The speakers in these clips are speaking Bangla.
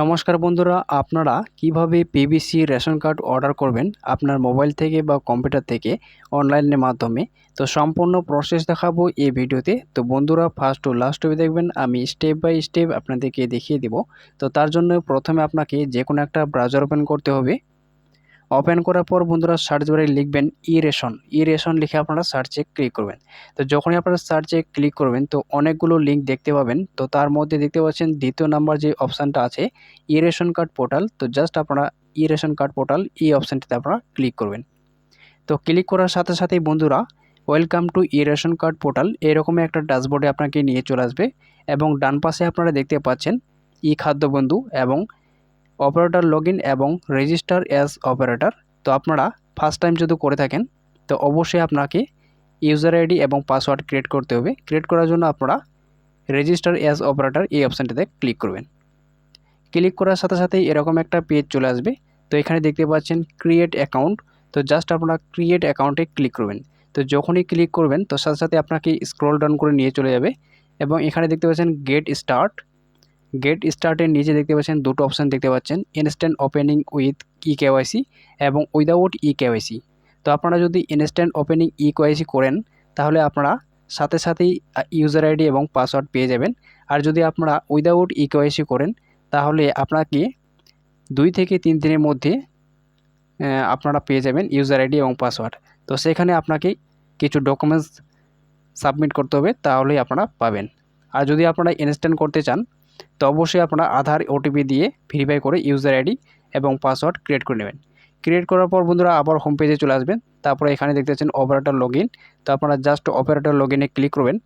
নমস্কার বন্ধুরা, আপনারা কীভাবে পিবিসি রেশন কার্ড অর্ডার করবেন আপনার মোবাইল থেকে বা কম্পিউটার থেকে অনলাইনের মাধ্যমে? তো সম্পূর্ণ প্রসেস দেখাবো এই ভিডিওতে। তো বন্ধুরা ফার্স্ট ও লাস্ট অবধি দেখবেন, আমি স্টেপ বাই স্টেপ আপনাদেরকে দেখিয়ে দেব। তো তার জন্য প্রথমে আপনাকে যে কোনো একটা ব্রাউজার ওপেন করতে হবে। ওপেন করার পর বন্ধুরা সার্চ বারে লিখবেন ই রেশন ই রেশন লিখে আপনারা সার্চে ক্লিক করবেন। তো যখনই আপনারা সার্চে ক্লিক করবেন, তো অনেকগুলো লিঙ্ক দেখতে পাবেন। তো তার মধ্যে দেখতে পাচ্ছেন দ্বিতীয় নাম্বার যে অপশানটা আছে ই রেশন কার্ড পোর্টাল তো জাস্ট আপনারা ই রেশন কার্ড পোর্টাল এই অপশানটিতে আপনারা ক্লিক করবেন। তো ক্লিক করার সাথে সাথেই বন্ধুরা welcome to E ration card portal এরকমই একটা ড্যাশবোর্ডে আপনাকে নিয়ে চলে আসবে। এবং ডান পাশে আপনারা দেখতে পাচ্ছেন, ই খাদ্য বন্ধু এবং অপারেটর লগ এবং রেজিস্টার অ্যাজ অপারেটর তো আপনারা ফার্স্ট টাইম যদি করে থাকেন, তো অবশ্যই আপনাকে ইউজার আইডি এবং পাসওয়ার্ড ক্রিয়েট করতে হবে। ক্রিয়েট করার জন্য আপনারা রেজিস্টার অ্যাজ অপারেটর এই অপশানটিতে ক্লিক করবেন। ক্লিক করার সাথে সাথেই এরকম একটা পেজ চলে আসবে। তো এখানে দেখতে পাচ্ছেন ক্রিয়েট অ্যাকাউন্ট তো জাস্ট আপনারা ক্রিয়েট অ্যাকাউন্টে ক্লিক করবেন। তো যখনই ক্লিক করবেন, তো সাথে সাথে আপনাকে স্ক্রল ডাউন করে নিয়ে চলে যাবে। এবং এখানে দেখতে পাচ্ছেন গেট স্টার্ট গেট স্টার্টের নিচে দেখতে পাচ্ছেন দুটো অপশান দেখতে পাচ্ছেন। Instant opening with E KYC এবং উইদাউট ই কেওয়াইসি তো আপনারা যদি ইনস্ট্যান্ট ওপেনিং ই কেওয়াইসি করেন, তাহলে আপনারা সাথে সাথেই ইউজার আইডি এবং পাসওয়ার্ড পেয়ে যাবেন। আর যদি আপনারা উইদাউট ই কেওয়াইসি করেন, তাহলে আপনাকে দুই থেকে তিন দিনের মধ্যে আপনারা পেয়ে যাবেন ইউজার আইডি এবং পাসওয়ার্ড তো সেখানে আপনাকে কিছু ডকুমেন্টস সাবমিট করতে হবে, তাহলেই আপনারা পাবেন। আর যদি আপনারা ইনস্ট্যান্ট করতে চান তো অবশ্যই আপনারা আধার ওটিপি দিয়ে ভেরিফাই করে ইউজার আইডি এবং পাসওয়ার্ড ক্রিয়েট করে নেবেন। ক্রিয়েট করার পর বন্ধুরা আবার হোম পেজে চলে আসবেন। তারপরে এখানে দেখতে পাচ্ছেন অপারেটর লগ তো আপনারা জাস্ট অপারেটর লগ ক্লিক করবেন।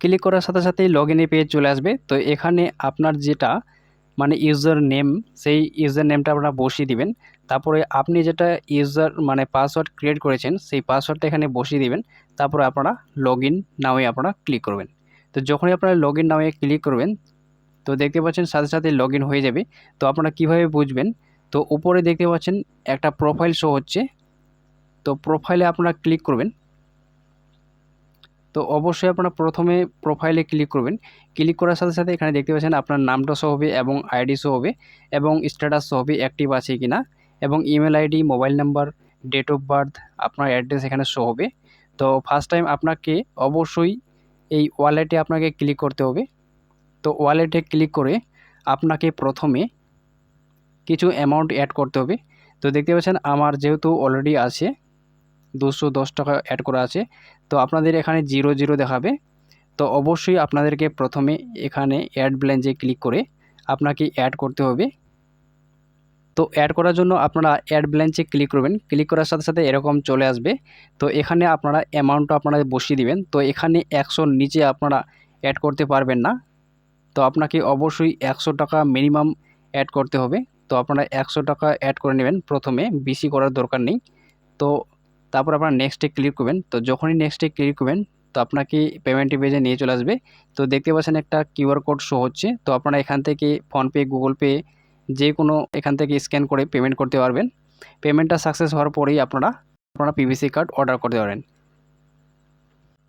ক্লিক করার সাথে সাথেই লগ ইনে পেজ চলে আসবে। তো এখানে আপনার যেটা মানে ইউজার নেম সেই ইউজার নেমটা আপনারা বসিয়ে দিবেন। তারপরে আপনি যেটা ইউজার মানে পাসওয়ার্ড ক্রিয়েট করেছেন, সেই পাসওয়ার্ডটা এখানে বসিয়ে দিবেন। তারপরে আপনারা লগ ইন নামে আপনারা ক্লিক করবেন। তো যখনই আপনারা লগ ইন নামে ক্লিক করবেন, তো দেখতে পাচ্ছেন সাথে সাথে লগ হয়ে যাবে। তো আপনারা কীভাবে বুঝবেন? তো উপরে দেখতে পাচ্ছেন একটা প্রোফাইল শো হচ্ছে। তো প্রোফাইলে আপনারা ক্লিক করবেন। তো অবশ্যই আপনারা প্রথমে প্রোফাইলে ক্লিক করবেন। ক্লিক করার সাথে সাথে এখানে দেখতে পাচ্ছেন আপনার নামটা শো হবে এবং আইডি শো হবে এবং স্ট্যাটাস শো হবে অ্যাক্টিভ আছে কি না এবং email ID mobile number date of birth আপনার অ্যাড্রেস এখানে শো হবে। তো ফার্স্ট টাইম আপনাকে অবশ্যই এই ওয়ালেটে আপনাকে ক্লিক করতে হবে। তো ওয়ালেটে ক্লিক করে আপনাকে প্রথমে কিছু অ্যামাউন্ট অ্যাড করতে হবে। তো দেখতে পাচ্ছেন আমার যেহেতু অলরেডি আছে, দুশো দশ টাকা অ্যাড করা আছে, তো আপনাদের এখানে জিরো জিরো দেখাবে। তো অবশ্যই আপনাদেরকে প্রথমে এখানে অ্যাড ব্লেঞ্জে ক্লিক করে আপনাকে অ্যাড করতে হবে। তো অ্যাড করার জন্য আপনারা অ্যাড ব্লেঞ্চে ক্লিক করবেন। ক্লিক করার সাথে সাথে এরকম চলে আসবে। তো এখানে আপনারা অ্যামাউন্টটা আপনারা বসিয়ে দিবেন। তো এখানে একশোর নিচে আপনারা অ্যাড করতে পারবেন না। তো আপনাকে অবশ্যই একশো টাকা মিনিমাম অ্যাড করতে হবে। তো আপনারা একশো টাকা অ্যাড করে নেবেন প্রথমে। বেশি করার দরকার নেই। তো তারপর আপনারা নেক্সটে ক্লিক করবেন। তো যখনই নেক্সটে ক্লিক করবেন, তো আপনাকে পেমেন্টটি পেজে নিয়ে চলে আসবে। তো দেখতে পাচ্ছেন একটা কিউআর কোড শো হচ্ছে। তো আপনারা এখান থেকে ফোনপে গুগল পে যে কোনো এখান থেকে স্ক্যান করে পেমেন্ট করতে পারবেন। পেমেন্টটা সাকসেস হওয়ার পরেই আপনারা আপনারা পিভিসি কার্ড অর্ডার করতে পারেন।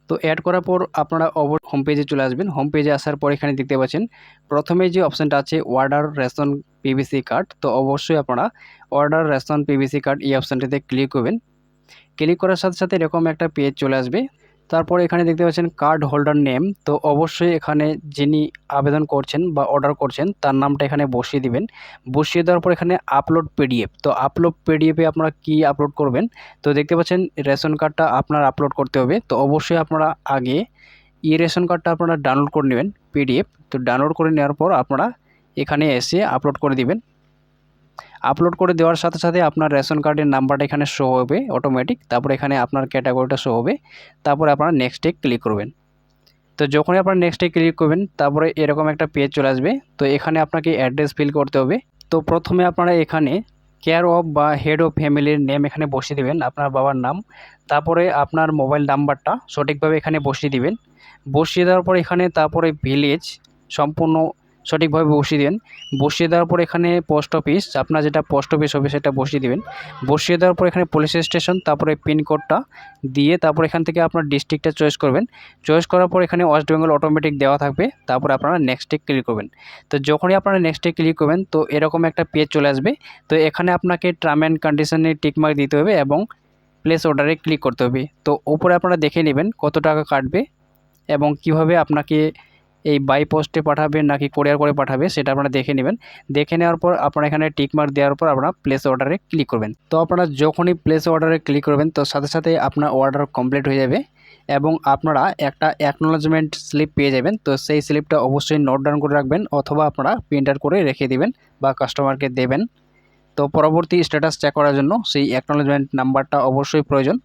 তো অ্যাড করার পর আপনারা অবর হোম পেজে চলে আসবেন। হোম পেজে আসার পর এখানে দেখতে পাচ্ছেন, প্রথমে যে অপশানটা আছে অর্ডার রেশন পিভিসি কার্ড তো অবশ্যই আপনারা অর্ডার রেশন পিভিসি কার্ড এই অপশানটিতে ক্লিক করবেন। ক্লিক করার সাথে সাথে এরকম একটা পেজ চলে আসবে। তারপর এখানে দেখতে পাচ্ছেন কার্ড হোল্ডার নেম তো অবশ্যই এখানে যিনি আবেদন করছেন বা অর্ডার করছেন, তার নামটা এখানে বসিয়ে দিবেন। বসিয়ে দেওয়ার পর এখানে আপলোড পিডিএফ তো আপলোড পিডিএফে আপনারা কি আপলোড করবেন? তো দেখতে পাচ্ছেন রেশন কার্ডটা আপনার আপলোড করতে হবে, তো অবশ্যই আপনারা আগে ই রেশন কার্ডটা আপনারা ডাউনলোড করে নেবেন পিডিএফ তো ডাউনলোড করে নেওয়ার পর আপনারা এখানে এসে আপলোড করে দিবেন। আপলোড করে দেওয়ার সাথে সাথে আপনার রেশন কার্ডের নাম্বারটা এখানে শো হবে অটোমেটিক তারপর এখানে আপনার ক্যাটাগরিটা শো হবে। তারপরে আপনারা নেক্সটে ক্লিক করবেন। তো যখনই আপনার নেক্সটে ক্লিক করবেন, তারপরে এরকম একটা পেজ চলে আসবে। তো এখানে আপনাকে অ্যাড্রেস ফিল করতে হবে। তো প্রথমে আপনারা এখানে কেয়ার অফ বা হেড অফ ফ্যামিলির নেম এখানে বসিয়ে দেবেন, আপনার বাবার নাম। তারপরে আপনার মোবাইল নাম্বারটা সঠিকভাবে এখানে বসিয়ে দিবেন। বসিয়ে দেওয়ার পর এখানে তারপরে ভিলেজ সম্পূর্ণ সঠিকভাবে বসিয়ে দেবেন। বসিয়ে দেওয়ার পর এখানে পোস্ট অফিস আপনার যেটা পোস্ট অফিস হবে সেটা বসিয়ে দেবেন। বসিয়ে দেওয়ার পর এখানে পুলিশ স্টেশন তারপরে পিনকোডটা দিয়ে তারপর এখান থেকে আপনার ডিস্ট্রিক্টটা চয়েস করবেন। চয়েস করার পর এখানে ওয়েস্ট বেঙ্গল অটোমেটিক দেওয়া থাকবে। তারপর আপনারা নেক্সটে ক্লিক করবেন। তো যখনই আপনারা নেক্সটে ক্লিক করবেন, তো এরকম একটা পেজ চলে আসবে। তো এখানে আপনাকে টার্ম অ্যান্ড কন্ডিশনে টিকমার্ক দিতে হবে এবং প্লেস অর্ডারে ক্লিক করতে হবে। তো উপরে আপনারা দেখে নেবেন কত টাকা কাটবে এবং কীভাবে আপনাকে এই বাই পোস্টে পাঠাবে নাকি কোরিয়ার করে পাঠাবে সেটা আপনারা দেখে নেবেন। দেখে নেওয়ার পর আপনারা এখানে টিকমার্ক দেওয়ার পর আপনারা প্লেস অর্ডারে ক্লিক করবেন। তো আপনারা যখনই প্লেস অর্ডারে ক্লিক করবেন, তো সাথে সাথে আপনার অর্ডার কমপ্লিট হয়ে যাবে এবং আপনারা একটা অ্যাকনোলজমেন্ট স্লিপ পেয়ে যাবেন। তো সেই স্লিপটা অবশ্যই নোট ডাউন করে রাখবেন অথবা আপনারা প্রিন্টার করে রেখে দিবেন বা কাস্টমারকে দেবেন। তো পরবর্তী স্ট্যাটাস চেক করার জন্য সেই অ্যাকনোলজমেন্ট নাম্বারটা অবশ্যই প্রয়োজন।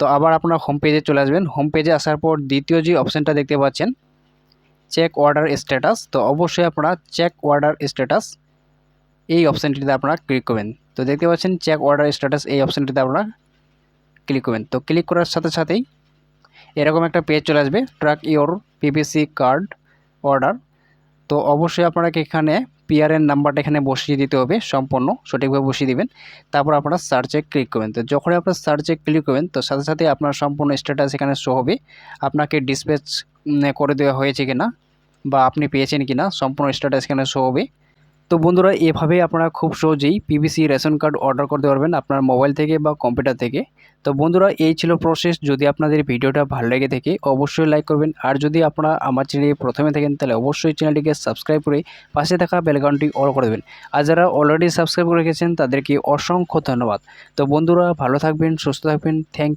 তো আবার আপনারা হোম পেজে চলে আসবেন। হোম পেজে আসার পর দ্বিতীয় যে অপশানটা দেখতে পাচ্ছেন চেক অর্ডার স্ট্যাটাস তো অবশ্যই আপনারা চেক অর্ডার স্ট্যাটাস এই অপশানটিতে আপনারা ক্লিক করবেন। তো দেখতে পাচ্ছেন চেক অর্ডার স্ট্যাটাস এই অপশানটিতে আপনারা ক্লিক করবেন। তো ক্লিক করার সাথে সাথেই এরকম একটা পেজ চলে আসবে track your PVC card order তো অবশ্যই আপনাকে এখানে পিআরএন নাম্বারটা এখানে বসিয়ে দিতে হবে সম্পূর্ণ, সঠিকভাবে বসিয়ে দিবেন। তারপর আপনারা সার্চে ক্লিক করবেন। তো যখনই আপনার সার্চে ক্লিক করবেন, তো সাথে সাথে আপনার সম্পূর্ণ স্ট্যাটাস এখানে শো হবে। আপনাকে ডিসপ্যাচ করে দেওয়া হয়েছে কিনা বা আপনি পেয়েছেন কিনা, সম্পূর্ণ স্ট্যাটাস এখানে শো হবে। তো বন্ধুরা এভাবে আপনারা খুব সহজেই পিভিসি রেশন কার্ড অর্ডার করতে পারবেন আপনার মোবাইল থেকে বা কম্পিউটার থেকে। তো বন্ধুরা, এই ছিল প্রসেস। যদি আপনাদের ভিডিওটা ভালো লেগে থাকে, অবশ্যই লাইক করবেন। আর যদি আপনারা আমার চ্যানেলে প্রথমে থাকেন, তাহলে অবশ্যই চ্যানেলটিকে সাবস্ক্রাইব করে পাশে থাকা বেলগানটি অল করে দেবেন। আর যারা অলরেডি সাবস্ক্রাইব করে রেখেছেন, তাদেরকে অসংখ্য ধন্যবাদ। তো বন্ধুরা, ভালো থাকবেন, সুস্থ থাকবেন। থ্যাংক